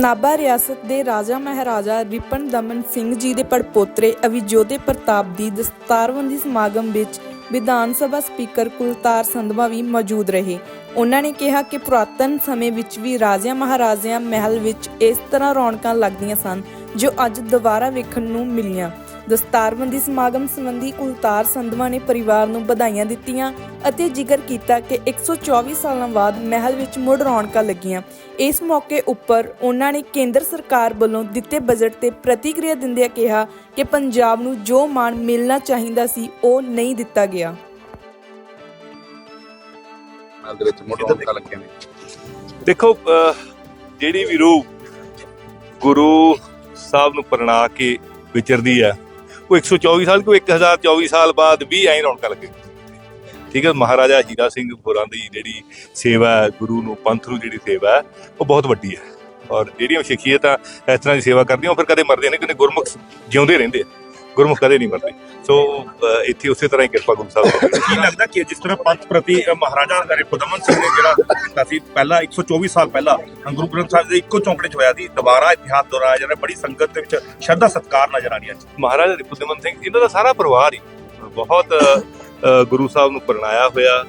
ਨਾਭਾ ਰਿਆਸਤ ਦੇ ਰਾਜਾ ਮਹਾਰਾਜਾ ਰਿਪਨ ਦਮਨ ਸਿੰਘ ਜੀ ਦੇ ਪੜਪੋਤਰੇ ਅਵਿਜੋਦੇ ਪ੍ਰਤਾਪ ਦੀ ਦਸਤਾਰਬੰਦੀ ਸਮਾਗਮ ਵਿੱਚ ਵਿਧਾਨ ਸਭਾ ਸਪੀਕਰ ਕੁਲਤਾਰ ਸੰਧਵਾ ਵੀ ਮੌਜੂਦ ਰਹੇ। ਉਹਨਾਂ ਨੇ ਕਿਹਾ ਕਿ ਪੁਰਾਤਨ ਸਮੇਂ ਵਿੱਚ ਵੀ ਰਾਜਿਆਂ ਮਹਾਰਾਜਿਆਂ ਮਹਿਲ ਵਿੱਚ ਇਸ ਤਰ੍ਹਾਂ ਰੌਣਕਾਂ ਲੱਗਦੀਆਂ ਸਨ ਜੋ ਅੱਜ ਦੁਬਾਰਾ ਵੇਖਣ ਨੂੰ ਮਿਲੀਆਂ। ਦਸਤਾਰਬੰਦੀ ਸਮਾਗਮ ਸੰਬੰਧੀ ਕੁਲਤਾਰ ਸੰਧਵਾ ਨੇ ਪਰਿਵਾਰ ਨੂੰ ਵਧਾਈਆਂ ਦਿੱਤੀਆਂ ਅਤੇ ਜ਼ਿਕਰ ਕੀਤਾ ਕਿ 124 ਸਾਲਾਂ ਬਾਅਦ ਮਹਿਲ ਵਿੱਚ ਮੁੜ ਰੌਣਕਾਂ ਲੱਗੀਆਂ। ਇਸ ਮੌਕੇ ਉੱਪਰ ਉਹਨਾਂ ਨੇ ਕੇਂਦਰ ਸਰਕਾਰ ਵੱਲੋਂ ਦਿੱਤੇ ਬਜਟ ਤੇ ਪ੍ਰਤੀਕਿਰਿਆ ਦਿੰਦਿਆਂ ਕਿਹਾ ਕਿ ਪੰਜਾਬ ਨੂੰ ਜੋ ਮਾਣ ਮਿਲਣਾ ਚਾਹੀਦਾ ਸੀ ਉਹ ਨਹੀਂ ਦਿੱਤਾ ਗਿਆ। ਨਾਲ ਦੇ ਵਿੱਚ ਮੁੱਢ ਰੌਣਕਾਂ ਲੱਗੀਆਂ ਨੇ। ਦੇਖੋ ਅਹ, ਜਿਹੜੀ ਵੀ ਰੂਹ ਗੁਰੂ ਸਾਹਿਬ ਨੂੰ ਪ੍ਰਣਾ ਕੇ ਵਿਚਰਦੀ ਹੈ ਉਹ 124 ਸਾਲ, ਕੋਈ 1024 ਸਾਲ ਬਾਅਦ ਵੀ ਐਂ ਰੌਣਕਾਂ ਲੱਗੇ ਠੀਕ ਹੈ, ਮਹਾਰਾਜਾ ਹੀਰਾ ਸਿੰਘ ਹੋਰਾਂ ਦੀ ਜਿਹੜੀ ਸੇਵਾ ਹੈ, ਗੁਰੂ ਨੂੰ, ਪੰਥ ਨੂੰ ਜਿਹੜੀ ਸੇਵਾ ਹੈ, ਉਹ ਬਹੁਤ ਵੱਡੀ ਹੈ। ਔਰ ਜਿਹੜੀਆਂ ਸ਼ਖਸੀਅਤਾਂ ਇਸ ਤਰ੍ਹਾਂ ਦੀ ਸੇਵਾ ਕਰਦੀਆਂ, ਉਹ ਫਿਰ ਕਦੇ ਮਰਦੇ ਨਹੀਂ ਕਿਉਂਕਿ ਗੁਰਮੁਖ ਜਿਉਂਦੇ ਰਹਿੰਦੇ ਆ। ਗੁਰਮੁਖ ਕਦੇ ਨਹੀਂ ਮਰਦੇ। ਸੋ ਇੱਥੇ ਉਸੇ ਤਰ੍ਹਾਂ ਹੀ ਕਿਰਪਾ ਗੁਰੂ ਸਾਹਿਬ ਦੀ। ਕੀ ਲੱਗਦਾ ਕਿ ਜਿਸ ਤਰ੍ਹਾਂ ਪੰਥ ਪ੍ਰਤੀ ਮਹਾਰਾਜਾ ਰਿਪੁਦਮਨ ਸਿੰਘ ਨੇ ਜਿਹੜਾ ਕੀਤਾ ਸੀ ਪਹਿਲਾਂ 124 ਸਾਲ ਪਹਿਲਾਂ ਗੁਰੂ ਗ੍ਰੰਥ ਸਾਹਿਬ ਦੇ ਇੱਕੋ ਚੌਂਕੜੇ 'ਚ ਹੋਇਆ ਸੀ ਦੁਬਾਰਾ ਇਤਿਹਾਸ ਦੁਹਰਾਇਆ ਜਾ ਰਿਹਾ ਬੜੀ ਸੰਗਤ ਦੇ ਵਿੱਚ ਸ਼ਰਧਾ ਸਤਕਾਰ ਨਜ਼ਰ ਆ ਰਹੀ ਹੈ। ਮਹਾਰਾਜਾ ਰਿਪੁਦਮਨ ਸਿੰਘ ਇਹਨਾਂ ਦਾ ਸਾਰਾ ਪਰਿਵਾਰ ਹੀ ਬਹੁਤ ਗੁਰੂ ਸਾਹਿਬ ਨੂੰ ਪ੍ਰਣਾਇਆ ਹੋਇਆ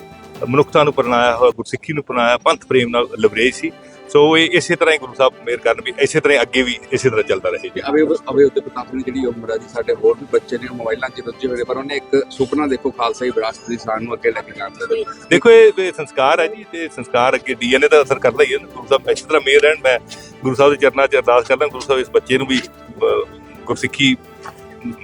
ਮਨੁੱਖਤਾ ਨੂੰ ਪ੍ਰਣਾਇਆ ਹੋਇਆ ਗੁਰਸਿੱਖੀ ਨੂੰ ਪ੍ਰਣਾਇਆ ਪੰਥ ਪ੍ਰੇਮ ਨਾਲ ਲਵਰੇਜ ਸੀ। ਸੋ ਇਹ ਇਸੇ ਤਰ੍ਹਾਂ ਹੀ ਗੁਰੂ ਸਾਹਿਬ ਮੇਰ ਕਰਨ ਵੀ ਇਸੇ ਤਰ੍ਹਾਂ ਅੱਗੇ ਵੀ ਇਸੇ ਤਰ੍ਹਾਂ ਚੱਲਦਾ ਰਹੇ ਕਿ ਅਵੇ ਅਵੇ ਉੱਤੇ ਪ੍ਰਤਾਪ ਨੇ ਜਿਹੜੀ ਉਮਰ ਆ ਜੀ ਸਾਡੇ ਹੋਰ ਵੀ ਬੱਚੇ ਨੇ ਮੋਬਾਈਲਾਂ 'ਚ ਰੁੱਝੇ ਹੋਏ ਪਰ ਉਹਨੇ ਇੱਕ ਸੁਪਨਾ ਦੇਖੋ ਖਾਲਸਾ ਹੀ ਵਿਰਾਸਤ ਦੀ ਸ਼ਾਨ ਨੂੰ ਅੱਗੇ ਲੈ ਕੇ ਜਾਣ ਦਾ ਦੇਖੋ ਇਹ ਸੰਸਕਾਰ ਹੈ ਜੀ ਤੇ ਸੰਸਕਾਰ ਅੱਗੇ ਡੀਐਨਏ ਦਾ ਅਸਰ ਕਰਦਾ ਹੀ ਹੈ। ਗੁਰੂ ਸਾਹਿਬ ਇਸੇ ਤਰ੍ਹਾਂ ਮੇਰ ਰਹਿਣ ਮੈਂ ਗੁਰੂ ਸਾਹਿਬ ਦੇ ਚਰਨਾਂ 'ਚ ਅਰਦਾਸ ਕਰਦਾ ਗੁਰੂ ਸਾਹਿਬ ਇਸ ਬੱਚੇ ਨੂੰ ਵੀ ਗੁਰਸਿੱਖੀ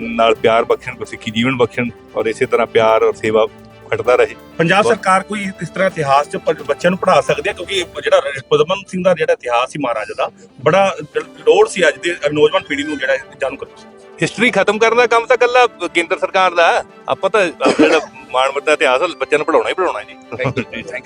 ਨਾਲ ਪਿਆਰ ਬਖਸ਼ਣ ਗੁਰਸਿੱਖੀ ਜੀਵਨ ਬਖਸ਼ਣ ਔਰ ਇਸੇ ਤਰ੍ਹਾਂ ਪਿਆਰ ਔਰ ਸੇਵਾ ਖਟਦਾ ਰਹੇ। ਪੰਜਾਬ ਸਰਕਾਰ ਕੋਈ ਇਸ ਤਰ੍ਹਾਂ ਇਤਿਹਾਸ 'ਚ ਪ- ਬੱਚਿਆਂ ਨੂੰ ਪੜ੍ਹਾ ਸਕਦੀ ਹੈ? ਕਿਉਂਕਿ ਜਿਹੜਾ ਰਿਪੁਦਮਨ ਸਿੰਘ ਦਾ ਜਿਹੜਾ ਇਤਿਹਾਸ ਸੀ ਮਹਾਰਾਜਾ ਦਾ ਬੜਾ ਲੋੜ ਸੀ ਅੱਜ ਦੇ ਨੌਜਵਾਨ ਪੀੜ੍ਹੀ ਨੂੰ ਜਿਹੜਾ ਜਾਣੂ ਕਰਨਾ ਹਿਸਟਰੀ ਖਤਮ ਕਰਨ ਦਾ ਕੰਮ ਤਾਂ ਕੱਲਾ ਕੇਂਦਰ ਸਰਕਾਰ ਦਾ ਹੈ। ਆਪਾਂ ਤਾਂ ਆਪਣਾ ਜਿਹੜਾ ਮਾਣ ਮੱਤਾ ਇਤਿਹਾਸ ਬੱਚਿਆਂ ਨੂੰ ਪੜਾਉਣਾ ਹੀ ਪੜਾਉਣਾ ਜੀ। Thank you thank you